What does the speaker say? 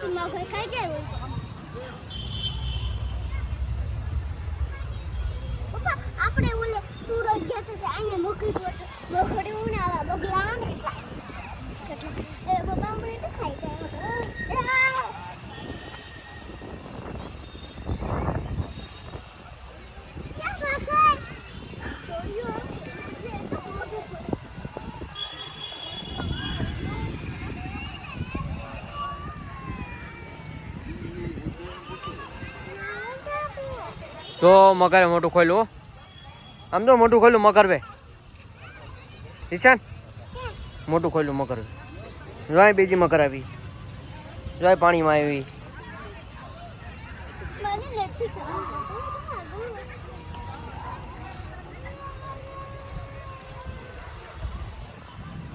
怎么会开？તો મગરે મોટું ખોલ્યું આમ તો મોટું ખોલ્યું મગરવે. ઈશાન મોટું ખોલ્યું મગર જોય બીજી મગર આવી. જોય પાણીમાં આવી.